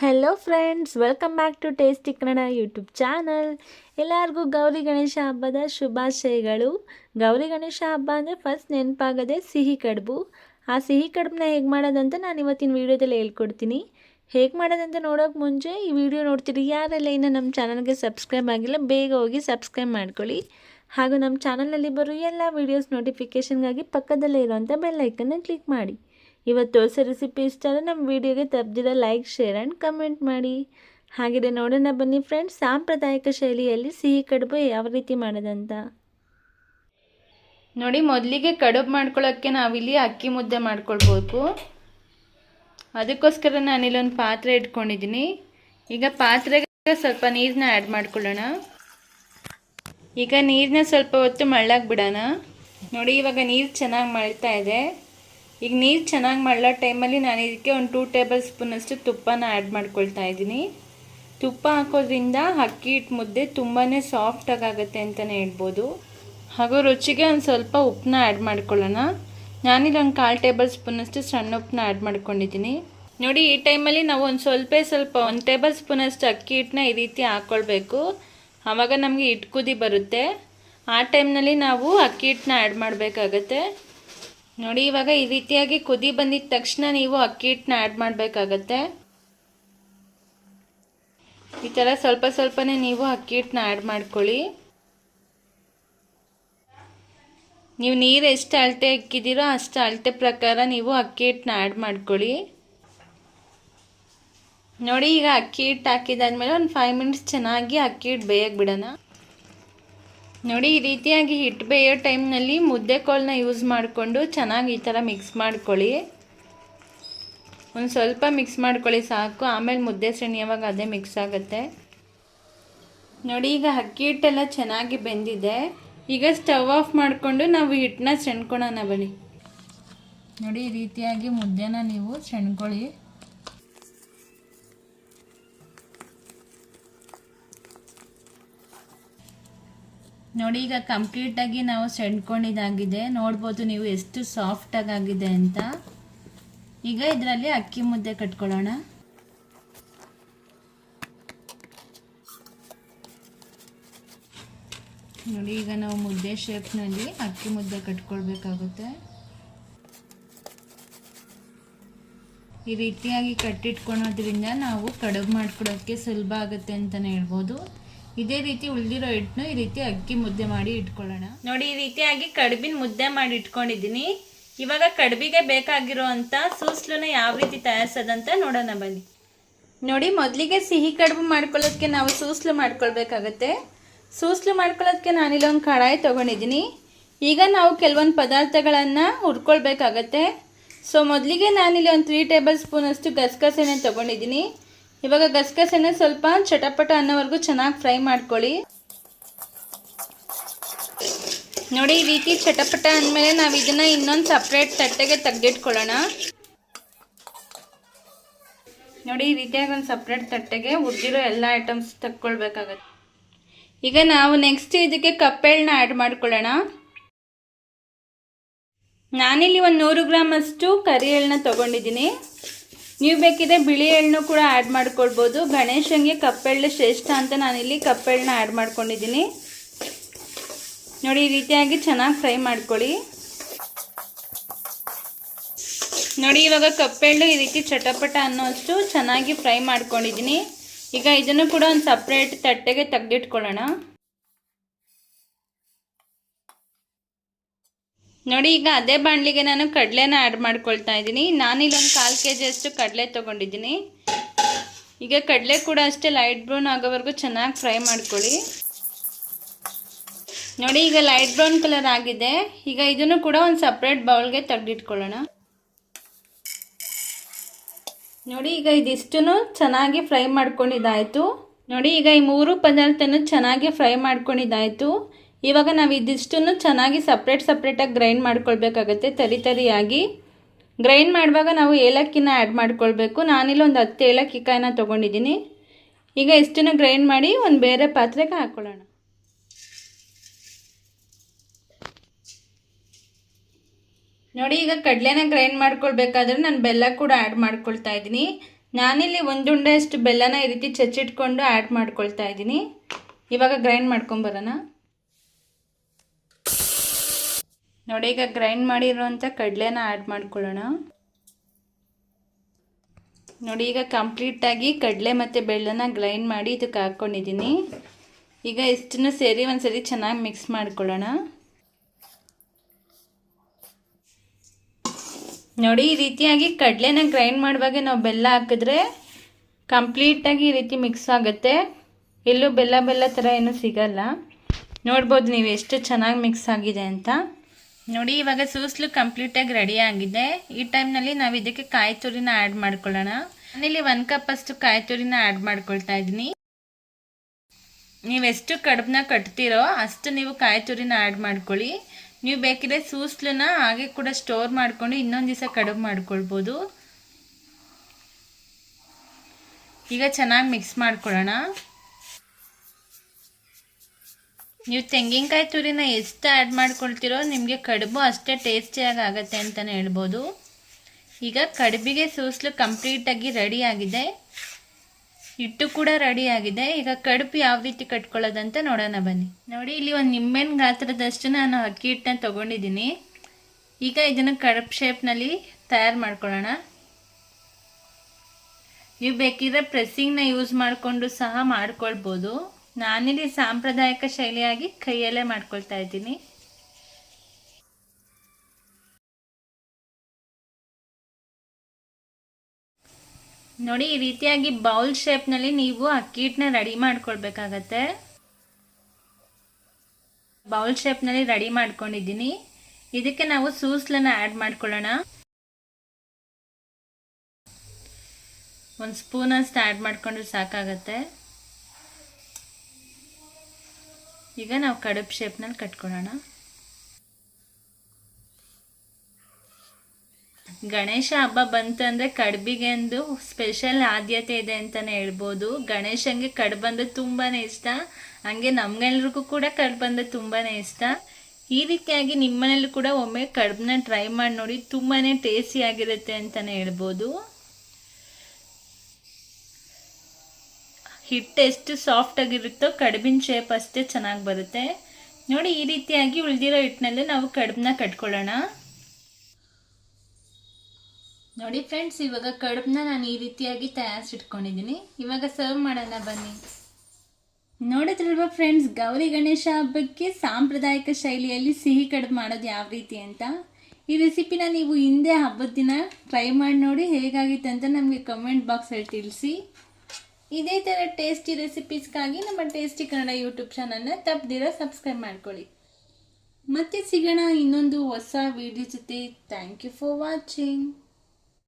Hello friends welcome back to tasty Kannada YouTube channel ಎಲ್ಲರಿಗೂ ಗೌರಿ ಗಣೇಶ ಹಬ್ಬದ ಶುಭಾಶಯಗಳು. ಗೌರಿ ಗಣೇಶ ಹಬ್ಬ ಅಂದರೆ ಫಸ್ಟ್ ನೆನಪಾಗದೆ ಸಿಹಿ ಕಡುಬು. ಆ ಸಿಹಿ ಕಡುಬನ್ನ ಹೇಗೆ ಮಾಡೋದಂತ ನಾನು ಇವತ್ತಿನ ವೀಡಿಯೋದಲ್ಲಿ ಹೇಳ್ಕೊಡ್ತೀನಿ. ಹೇಗೆ ಮಾಡೋದಂತ ನೋಡೋಕೆ ಮುಂಚೆ ಈ ವಿಡಿಯೋ ನೋಡ್ತೀರಿ. ಯಾರೆಲ್ಲ ಇನ್ನೂ ನಮ್ಮ ಚಾನಲ್ಗೆ ಸಬ್ಸ್ಕ್ರೈಬ್ ಆಗಿಲ್ಲ, ಬೇಗ ಹೋಗಿ ಸಬ್ಸ್ಕ್ರೈಬ್ ಮಾಡ್ಕೊಳ್ಳಿ. ಹಾಗೂ ನಮ್ಮ ಚಾನಲಲ್ಲಿ ಬರೋ ಎಲ್ಲ ವೀಡಿಯೋಸ್ ನೋಟಿಫಿಕೇಷನ್ಗಾಗಿ ಪಕ್ಕದಲ್ಲೇ ಇರುವಂಥ ಬೆಲ್ಲೈಕನ್ನ ಕ್ಲಿಕ್ ಮಾಡಿ. ಇವತ್ತು ತೋರಿಸೋ ರೆಸಿಪಿ ಇಷ್ಟ ಆದರೆ ನಮ್ಮ ವಿಡಿಯೋಗೆ ತಪ್ಪದಿರ ಲೈಕ್ ಶೇರ್ ಆ್ಯಂಡ್ ಕಮೆಂಟ್ ಮಾಡಿ. ಹಾಗಿದೆ ನೋಡೋಣ ಬನ್ನಿ ಫ್ರೆಂಡ್ಸ್ ಸಾಂಪ್ರದಾಯಿಕ ಶೈಲಿಯಲ್ಲಿ ಸಿಹಿ ಕಡುಬು ಯಾವ ರೀತಿ ಮಾಡೋದಂತ. ನೋಡಿ, ಮೊದಲಿಗೆ ಕಡುಬು ಮಾಡ್ಕೊಳ್ಳೋಕ್ಕೆ ನಾವಿಲ್ಲಿ ಅಕ್ಕಿ ಮುದ್ದೆ ಮಾಡ್ಕೊಳ್ಬೇಕು. ಅದಕ್ಕೋಸ್ಕರ ನಾನಿಲ್ಲೊಂದು ಪಾತ್ರೆ ಇಟ್ಕೊಂಡಿದ್ದೀನಿ. ಈಗ ಪಾತ್ರೆಗೆ ಸ್ವಲ್ಪ ನೀರನ್ನ ಆ್ಯಡ್ ಮಾಡ್ಕೊಳ್ಳೋಣ. ಈಗ ನೀರನ್ನ ಸ್ವಲ್ಪ ಹೊತ್ತು ಮಳ್ಳಾಗಿ ಬಿಡೋಣ ನೋಡಿ, ಇವಾಗ ನೀರು ಚೆನ್ನಾಗಿ ಮಳ್ತಾ ಇದೆ. ಈಗ ನೀರು ಚೆನ್ನಾಗಿ ಮಾಡಲ ಟೈಮಲ್ಲಿ ನಾನು ಇದಕ್ಕೆ ಒಂದು ಟೂ ಟೇಬಲ್ ಸ್ಪೂನಷ್ಟು ತುಪ್ಪನ ಆ್ಯಡ್ ಮಾಡ್ಕೊಳ್ತಾ ಇದ್ದೀನಿ. ತುಪ್ಪ ಹಾಕೋದ್ರಿಂದ ಅಕ್ಕಿ ಹಿಟ್ಟು ಮುದ್ದೆ ತುಂಬಾ ಸಾಫ್ಟಾಗಿ ಆಗುತ್ತೆ ಅಂತಲೇ ಹೇಳ್ಬೋದು. ಹಾಗೂ ರುಚಿಗೆ ಒಂದು ಸ್ವಲ್ಪ ಉಪ್ಪನ್ನ ಆ್ಯಡ್ ಮಾಡ್ಕೊಳ್ಳೋಣ. ನಾನಿಲ್ಲಿ ಒಂದು ಕಾಲು ಟೇಬಲ್ ಸ್ಪೂನಷ್ಟು ಸಣ್ಣ ಉಪ್ಪನ್ನ ಆ್ಯಡ್ ಮಾಡ್ಕೊಂಡಿದ್ದೀನಿ. ನೋಡಿ, ಈ ಟೈಮಲ್ಲಿ ನಾವು ಒಂದು ಸ್ವಲ್ಪ ಸ್ವಲ್ಪ, ಒಂದು ಟೇಬಲ್ ಸ್ಪೂನಷ್ಟು ಅಕ್ಕಿ ಹಿಟ್ಟನ್ನ ಈ ರೀತಿ ಹಾಕ್ಕೊಳ್ಬೇಕು ಆವಾಗ ನಮಗೆ ಹಿಟ್ಟು ಕುದಿ ಬರುತ್ತೆ. ಆ ಟೈಮ್ನಲ್ಲಿ ನಾವು ಅಕ್ಕಿ ಹಿಟ್ಟನ್ನ ಆ್ಯಡ್ ಮಾಡಬೇಕಾಗತ್ತೆ. ನೋಡಿ, ಇವಾಗ ಈ ರೀತಿಯಾಗಿ ಕುದಿ ಬಂದಿದ ತಕ್ಷಣ ನೀವು ಅಕ್ಕಿ ಹಿಟ್ಟನ್ನ ಆ್ಯಡ್ ಮಾಡಬೇಕಾಗತ್ತೆ. ಈ ಥರ ಸ್ವಲ್ಪ ಸ್ವಲ್ಪನೇ ನೀವು ಅಕ್ಕಿ ಹಿಟ್ಟನ್ನ ಆ್ಯಡ್ ಮಾಡ್ಕೊಳ್ಳಿ. ನೀವು ನೀರು ಎಷ್ಟು ಅಳತೆ ಇಕ್ಕಿದ್ದೀರೋ ಅಷ್ಟು ಅಳತೆ ಪ್ರಕಾರ ನೀವು ಅಕ್ಕಿ ಹಿಟ್ಟನ್ನ ಆ್ಯಡ್ ಮಾಡ್ಕೊಳ್ಳಿ. ನೋಡಿ, ಈಗ ಅಕ್ಕಿ ಹಿಟ್ಟು ಹಾಕಿದಾದ್ಮೇಲೆ ಒಂದು ಫೈವ್ ಮಿನಿಟ್ಸ್ ಚೆನ್ನಾಗಿ ಅಕ್ಕಿ ಹಿಟ್ಟು ಬೇಯಕ್ಕೆ ಬಿಡೋಣ. ನೋಡಿ, ಈ ರೀತಿಯಾಗಿ ಹಿಟ್ಟು ಬೇಯೋ ಟೈಮ್ನಲ್ಲಿ ಮುದ್ದೆ ಕೋಳನ್ನ ಯೂಸ್ ಮಾಡಿಕೊಂಡು ಚೆನ್ನಾಗಿ ಈ ಥರ ಮಿಕ್ಸ್ ಮಾಡ್ಕೊಳ್ಳಿ. ಒಂದು ಸ್ವಲ್ಪ ಮಿಕ್ಸ್ ಮಾಡ್ಕೊಳ್ಳಿ ಸಾಕು. ಆಮೇಲೆ ಮುದ್ದೆ ಸೆಣಿಯುವಾಗ ಅದೇ ಮಿಕ್ಸ್ ಆಗುತ್ತೆ. ನೋಡಿ, ಈಗ ಅಕ್ಕಿ ಹಿಟ್ಟೆಲ್ಲ ಚೆನ್ನಾಗಿ ಬೆಂದಿದೆ. ಈಗ ಸ್ಟವ್ ಆಫ್ ಮಾಡಿಕೊಂಡು ನಾವು ಹಿಟ್ಟನ್ನ ಸೆಣ್ಕೊಳೋಣ ಬನ್ನಿ. ನೋಡಿ, ಈ ರೀತಿಯಾಗಿ ಮುದ್ದೆನ ನೀವು ಸೆಣ್ಕೊಳ್ಳಿ. ನೋಡಿ, ಈಗ ಕಂಪ್ಲೀಟಾಗಿ ನಾವು ಸೆಣ್ಕೊಂಡಿದ್ದಾಗಿದೆ ನೋಡ್ಬೋದು ನೀವು ಎಷ್ಟು ಸಾಫ್ಟಾಗಿ ಆಗಿದೆ ಅಂತ. ಈಗ ಇದರಲ್ಲಿ ಅಕ್ಕಿ ಮುದ್ದೆ ಕಟ್ಕೊಳ್ಳೋಣ. ನೋಡಿ, ಈಗ ನಾವು ಮುದ್ದೆ ಶೇಪ್ನಲ್ಲಿ ಅಕ್ಕಿ ಮುದ್ದೆ ಕಟ್ಕೊಳ್ಬೇಕಾಗುತ್ತೆ. ಈ ರೀತಿಯಾಗಿ ಕಟ್ಟಿಟ್ಕೊಳೋದ್ರಿಂದ ನಾವು ಕಡುಬು ಮಾಡ್ಕೊಡೋಕ್ಕೆ ಸುಲಭ ಆಗುತ್ತೆ ಅಂತಲೇ ಹೇಳ್ಬೋದು. ಇದೇ ರೀತಿ ಉಳಿದಿರೋ ಹಿಟ್ಟನ್ನು ಈ ರೀತಿ ಅಕ್ಕಿ ಮುದ್ದೆ ಮಾಡಿ ಇಟ್ಕೊಳ್ಳೋಣ. ನೋಡಿ ಈ ರೀತಿಯಾಗಿ ಕಡುಬಿನ ಮುದ್ದೆ ಮಾಡಿ ಇಟ್ಕೊಂಡಿದ್ದೀನಿ. ಇವಾಗ ಕಡುಬಿಗೆ ಬೇಕಾಗಿರೋ ಅಂತ ಸೂಸ್ಲನ್ನ ಯಾವ ರೀತಿ ತಯಾರಿಸೋದಂತ ನೋಡೋಣ ಬನ್ನಿ. ನೋಡಿ ಮೊದಲಿಗೆ ಸಿಹಿ ಕಡುಬು ಮಾಡ್ಕೊಳ್ಳೋದಕ್ಕೆ ನಾವು ಸೂಸ್ಲು ಮಾಡ್ಕೊಳ್ಬೇಕಾಗತ್ತೆ. ಸೂಸ್ಲು ಮಾಡ್ಕೊಳ್ಳೋದಕ್ಕೆ ನಾನಿಲ್ಲೊಂದು ಕಡಾಯಿ ತೊಗೊಂಡಿದ್ದೀನಿ. ಈಗ ನಾವು ಕೆಲವೊಂದು ಪದಾರ್ಥಗಳನ್ನು ಹುರ್ಕೊಳ್ಬೇಕಾಗತ್ತೆ. ಸೊ ಮೊದಲಿಗೆ ನಾನಿಲ್ಲಿ ಒಂದು ತ್ರೀ ಟೇಬಲ್ ಸ್ಪೂನಷ್ಟು ಗಸಗಸೆನ ತೊಗೊಂಡಿದ್ದೀನಿ. ಇವಾಗ ಗಸಗಸೆನೆ ಸ್ವಲ್ಪ ಚಟಪಟ ಅನ್ನೋವರೆಗೂ ಚೆನ್ನಾಗಿ ಫ್ರೈ ಮಾಡ್ಕೊಳ್ಳಿ. ನೋಡಿ, ಈ ರೀತಿ ಚಟಪಟ ಅಂದಮೇಲೆ ನಾವು ಇದನ್ನು ಇನ್ನೊಂದು ಸಪ್ರೇಟ್ ತಟ್ಟೆಗೆ ತೆಗೆದಿಟ್ಕೊಳ್ಳೋಣ. ನೋಡಿ, ಈ ರೀತಿಯಾಗಿ ಒಂದು ಸಪ್ರೇಟ್ ತಟ್ಟೆಗೆ ಹುರಿದಿರೋ ಎಲ್ಲ ಐಟಮ್ಸ್ ತಕ್ಕೊಳ್ಬೇಕಾಗತ್ತೆ. ಈಗ ನಾವು ನೆಕ್ಸ್ಟ್ ಇದಕ್ಕೆ ಕಪ್ಪೆಳ್ನ ಆ್ಯಡ್ ಮಾಡ್ಕೊಳ್ಳೋಣ. ನಾನಿಲ್ಲಿ ಒಂದು ನೂರು ಗ್ರಾಮ್ ಅಷ್ಟು ಕರಿ ಎಳ್ಳನ್ನ ತೊಗೊಂಡಿದ್ದೀನಿ. ನೀವು ಬೇಕಿದ್ರೆ ಬಿಳಿ ಎಳ್ಳನ್ನು ಕೂಡ ಆ್ಯಡ್ ಮಾಡ್ಕೊಳ್ಬೋದು. ಗಣೇಶನಿಗೆ ಕಪ್ಪೆಳ್ಳು ಶ್ರೇಷ್ಠ ಅಂತ ನಾನಿಲ್ಲಿ ಕಪ್ಪೆಳ್ಳನ್ನ ಆ್ಯಡ್ ಮಾಡ್ಕೊಂಡಿದ್ದೀನಿ. ನೋಡಿ, ಈ ರೀತಿಯಾಗಿ ಚೆನ್ನಾಗಿ ಫ್ರೈ ಮಾಡ್ಕೊಳ್ಳಿ. ನೋಡಿ, ಇವಾಗ ಕಪ್ಪೆಳ್ಳು ಈ ರೀತಿ ಚಟಪಟ ಅನ್ನೋಷ್ಟು ಚೆನ್ನಾಗಿ ಫ್ರೈ ಮಾಡ್ಕೊಂಡಿದ್ದೀನಿ. ಈಗ ಇದನ್ನು ಕೂಡ ಒಂದು ಸಪ್ರೇಟ್ ತಟ್ಟೆಗೆ ತೆಗೆದಿಟ್ಕೊಳ್ಳೋಣ. ನೋಡಿ, ಈಗ ಅದೇ ಬಾಣಲಿಗೆ ನಾನು ಕಡಲೆನ ಆ್ಯಡ್ ಮಾಡ್ಕೊಳ್ತಾ ಇದ್ದೀನಿ. ನಾನಿಲ್ಲೊಂದು ಕಾಲು ಕೆ ಜಿಯಷ್ಟು ಕಡಲೆ ತೊಗೊಂಡಿದ್ದೀನಿ. ಈಗ ಕಡಲೆ ಕೂಡ ಅಷ್ಟೇ ಲೈಟ್ ಬ್ರೌನ್ ಆಗೋವರೆಗೂ ಚೆನ್ನಾಗಿ ಫ್ರೈ ಮಾಡ್ಕೊಳ್ಳಿ. ನೋಡಿ, ಈಗ ಲೈಟ್ ಬ್ರೌನ್ ಕಲರ್ ಆಗಿದೆ. ಈಗ ಇದನ್ನು ಕೂಡ ಒಂದು ಸಪ್ರೇಟ್ ಬೌಲ್ಗೆ ತೆಗೆದಿಟ್ಕೊಳ್ಳೋಣ. ನೋಡಿ, ಈಗ ಇದಿಷ್ಟನ್ನು ಚೆನ್ನಾಗಿ ಫ್ರೈ ಮಾಡ್ಕೊಂಡಿದ್ದಾಯಿತು. ನೋಡಿ, ಈಗ ಈ ಮೂರು ಪದಾರ್ಥನೂ ಚೆನ್ನಾಗಿ ಫ್ರೈ ಮಾಡ್ಕೊಂಡಿದ್ದಾಯಿತು. ಇವಾಗ ನಾವು ಇದಿಷ್ಟನ್ನು ಚೆನ್ನಾಗಿ ಸಪ್ರೇಟ್ ಸಪ್ರೇಟಾಗಿ ಗ್ರೈಂಡ್ ಮಾಡ್ಕೊಳ್ಬೇಕಾಗತ್ತೆ. ತರಿ, ತರಿಯಾಗಿ ಗ್ರೈಂಡ್ ಮಾಡುವಾಗ ನಾವು ಏಲಕ್ಕಿನ ಆ್ಯಡ್ ಮಾಡ್ಕೊಳ್ಬೇಕು. ನಾನಿಲ್ಲಿ ಒಂದು ಹತ್ತು ಏಲಕ್ಕಿ ಕಾಯಿನ ತೊಗೊಂಡಿದ್ದೀನಿ. ಈಗ ಇಷ್ಟನ್ನು ಗ್ರೈಂಡ್ ಮಾಡಿ ಒಂದು ಬೇರೆ ಪಾತ್ರೆಗೆ ಹಾಕ್ಕೊಳ್ಳೋಣ ನೋಡಿ, ಈಗ ಕಡಲೆನ ಗ್ರೈಂಡ್ ಮಾಡ್ಕೊಳ್ಬೇಕಾದ್ರೆ ನಾನು ಬೆಲ್ಲ ಕೂಡ ಆ್ಯಡ್ ಮಾಡ್ಕೊಳ್ತಾ ಇದ್ದೀನಿ. ನಾನಿಲ್ಲಿ ಒಂದು ಉಂಡೆಯಷ್ಟು ಬೆಲ್ಲನ ಈ ರೀತಿ ಚಚ್ಚಿಟ್ಕೊಂಡು ಆ್ಯಡ್ ಮಾಡ್ಕೊಳ್ತಾ ಇದ್ದೀನಿ. ಇವಾಗ ಗ್ರೈಂಡ್ ಮಾಡ್ಕೊಂಬರೋಣ ನೋಡಿ, ಈಗ ಗ್ರೈಂಡ್ ಮಾಡಿರೋಂಥ ಕಡಲೆನ ಆ್ಯಡ್ ಮಾಡ್ಕೊಳ್ಳೋಣ. ನೋಡಿ, ಈಗ ಕಂಪ್ಲೀಟಾಗಿ ಕಡಲೆ ಮತ್ತು ಬೆಳ್ಳನ ಗ್ರೈಂಡ್ ಮಾಡಿ ಇದಕ್ಕೆ ಹಾಕ್ಕೊಂಡಿದ್ದೀನಿ ಈಗ ಇಷ್ಟನ್ನು ಸೇರಿ ಒಂದ್ಸರಿ ಚೆನ್ನಾಗಿ ಮಿಕ್ಸ್ ಮಾಡ್ಕೊಳ್ಳೋಣ. ನೋಡಿ, ಈ ರೀತಿಯಾಗಿ ಕಡಲೆನ ಗ್ರೈಂಡ್ ಮಾಡುವಾಗ ನಾವು ಬೆಲ್ಲ ಹಾಕಿದ್ರೆ ಕಂಪ್ಲೀಟಾಗಿ ಈ ರೀತಿ ಮಿಕ್ಸ್ ಆಗುತ್ತೆ. ಎಲ್ಲೂ ಬೆಲ್ಲ ಬೆಲ್ಲ ಥರ ಏನೂ ಸಿಗಲ್ಲ. ನೋಡ್ಬೋದು ನೀವು ಎಷ್ಟು ಚೆನ್ನಾಗಿ ಮಿಕ್ಸ್ ಆಗಿದೆ ಅಂತ. ನೋಡಿ, ಇವಾಗ ಸೂಸ್ಲು ಕಂಪ್ಲೀಟಾಗಿ ರೆಡಿ ಆಗಿದೆ. ಈ ಟೈಮ್ನಲ್ಲಿ ನಾವು ಇದಕ್ಕೆ ಕಾಯಿ ತುರಿನ ಆ್ಯಡ್ ಮಾಡ್ಕೊಳ್ಳೋಣ. ನಾನಿಲ್ಲಿ ಒನ್ ಕಪ್ ಅಷ್ಟು ಕಾಯಿ ತುರಿನ ಆ್ಯಡ್ ಮಾಡ್ಕೊಳ್ತಾ ಇದ್ದೀನಿ. ನೀವೆಷ್ಟು ಕಡುಬನ್ನ ಕಟ್ತೀರೋ ಅಷ್ಟು ನೀವು ಕಾಯಿ ತುರಿನ ಆ್ಯಡ್ ಮಾಡ್ಕೊಳ್ಳಿ. ನೀವು ಬೇಕಿದ್ರೆ ಸೂಸ್ಲನ್ನ ಹಾಗೆ ಕೂಡ ಸ್ಟೋರ್ ಮಾಡ್ಕೊಂಡು ಇನ್ನೊಂದು ದಿವಸ ಕಡುಬು ಮಾಡ್ಕೊಳ್ಬೋದು. ಈಗ ಚೆನ್ನಾಗಿ ಮಿಕ್ಸ್ ಮಾಡ್ಕೊಳ್ಳೋಣ. ನೀವು ತೆಂಗಿನಕಾಯಿ ತುರಿನ ಎಷ್ಟು ಆ್ಯಡ್ ಮಾಡ್ಕೊಳ್ತಿರೋ ನಿಮಗೆ ಕಡುಬು ಅಷ್ಟೇ ಟೇಸ್ಟಿಯಾಗಿ ಆಗುತ್ತೆ ಅಂತಲೇ ಹೇಳ್ಬೋದು. ಈಗ ಕಡುಬಿಗೆ ಸೂಸ್ಲು ಕಂಪ್ಲೀಟಾಗಿ ರೆಡಿ ಆಗಿದೆ. ಹಿಟ್ಟು ಕೂಡ ರೆಡಿ ಆಗಿದೆ. ಈಗ ಕಡುಬು ಯಾವ ರೀತಿ ಕಟ್ಕೊಳ್ಳೋದಂತ ನೋಡೋಣ ಬನ್ನಿ. ನೋಡಿ, ಇಲ್ಲಿ ಒಂದು ನಿಂಬೆನ ಗಾತ್ರದಷ್ಟು ನಾನು ಅಕ್ಕಿ ಹಿಟ್ಟನ್ನ ತೊಗೊಂಡಿದ್ದೀನಿ. ಈಗ ಇದನ್ನು ಕಡುಬು ಶೇಪ್ನಲ್ಲಿ ತಯಾರು ಮಾಡ್ಕೊಳ್ಳೋಣ. ನೀವು ಬೇಕಿದ್ರೆ ಪ್ರೆಸ್ಸಿಂಗ್ನ ಯೂಸ್ ಮಾಡಿಕೊಂಡು ಸಹ ಮಾಡ್ಕೊಳ್ಬೋದು. ನಾನಿಲ್ಲಿ ಸಾಂಪ್ರದಾಯಿಕ ಶೈಲಿಯಾಗಿ ಕೈಯಲ್ಲೇ ಮಾಡ್ಕೊಳ್ತಾ ಇದ್ದೀನಿ. ನೋಡಿ, ಈ ರೀತಿಯಾಗಿ ಬೌಲ್ ಶೇಪ್ನಲ್ಲಿ ನೀವು ಅಕ್ಕಿ ಹಿಟ್ಟನ್ನ ರೆಡಿ ಮಾಡ್ಕೊಳ್ಬೇಕಾಗತ್ತೆ. ಬೌಲ್ ಶೇಪ್ನಲ್ಲಿ ರೆಡಿ ಮಾಡ್ಕೊಂಡಿದ್ದೀನಿ. ಇದಕ್ಕೆ ನಾವು ಸೂಸ್ಲನ್ನ ಆ್ಯಡ್ ಮಾಡ್ಕೊಳ್ಳೋಣ. ಒಂದು ಸ್ಪೂನಷ್ಟು ಆ್ಯಡ್ ಮಾಡಿಕೊಂಡ್ರೆ ಸಾಕಾಗತ್ತೆ. ಈಗ ನಾವು ಕಡುಬು ಶೇಪ್ನಲ್ಲಿ ಕಟ್ಕೊಳ್ಳೋಣ ಗಣೇಶ ಹಬ್ಬ ಬಂತು ಅಂದರೆ ಕಡುಬಿಗೆ ಒಂದು ಸ್ಪೆಷಲ್ ಆದ್ಯತೆ ಇದೆ ಅಂತಲೇ ಹೇಳ್ಬೋದು. ಗಣೇಶಂಗೆ ಕಡುಬು ಅಂದರೆ ತುಂಬಾ ಇಷ್ಟ. ಹಂಗೆ ನಮ್ಗೆಲ್ರಿಗೂ ಕೂಡ ಕಡುಬು ಅಂದರೆ ತುಂಬಾ ಇಷ್ಟ. ಈ ರೀತಿಯಾಗಿ ನಿಮ್ಮನೇಲಿ ಕೂಡ ಒಮ್ಮೆ ಕಡುಬನ್ನ ಟ್ರೈ ಮಾಡಿ ನೋಡಿ ತುಂಬಾ ಟೇಸ್ಟಿಯಾಗಿರುತ್ತೆ ಅಂತಲೇ ಹೇಳ್ಬೋದು. ಹಿಟ್ಟು ಎಷ್ಟು ಸಾಫ್ಟ್ ಆಗಿರುತ್ತೋ ಕಡುಬಿನ ಶೇಪ್ ಅಷ್ಟೇ ಚೆನ್ನಾಗಿ ಬರುತ್ತೆ. ನೋಡಿ, ಈ ರೀತಿಯಾಗಿ ಉಳಿದಿರೋ ಹಿಟ್ಟಿನಲ್ಲಿ ನಾವು ಕಡುಬನ್ನ ಕಟ್ಕೊಳ್ಳೋಣ. ನೋಡಿ ಫ್ರೆಂಡ್ಸ್ ಇವಾಗ ಕಡುಬನ್ನ ನಾನು ಈ ರೀತಿಯಾಗಿ ತಯಾರಿಸಿಟ್ಕೊಂಡಿದ್ದೀನಿ. ಇವಾಗ ಸರ್ವ್ ಮಾಡೋಣ, ಬನ್ನಿ. ನೋಡಿದ್ರಲ್ವಾ ಫ್ರೆಂಡ್ಸ್ ಗೌರಿ ಗಣೇಶ ಹಬ್ಬಕ್ಕೆ ಸಾಂಪ್ರದಾಯಿಕ ಶೈಲಿಯಲ್ಲಿ ಸಿಹಿ ಕಡುಬು ಮಾಡೋದು ಯಾವ ರೀತಿ ಅಂತ? ಈ ರೆಸಿಪಿನ ನೀವು ಹಿಂದೆ ಹಬ್ಬದ ದಿನ ಟ್ರೈ ಮಾಡಿ ನೋಡಿ ಹೇಗಾಗಿತ್ತು ಅಂತ ನಮಗೆ ಕಮೆಂಟ್ ಬಾಕ್ಸಲ್ಲಿ ತಿಳಿಸಿ. ಇದೇ ಥರ ಟೇಸ್ಟಿ ರೆಸಿಪೀಸ್ಗಾಗಿ ನಮ್ಮ ಟೇಸ್ಟಿ ಕನ್ನಡ ಯೂಟ್ಯೂಬ್ ಚಾನಲ್ನ ತಪ್ಪದಿರ ಸಬ್ಸ್ಕ್ರೈಬ್ ಮಾಡ್ಕೊಳ್ಳಿ. ಮತ್ತೆ ಸಿಗೋಣ ಇನ್ನೊಂದು ಹೊಸ ವಿಡಿಯೋ ಜೊತೆ. Thank you for watching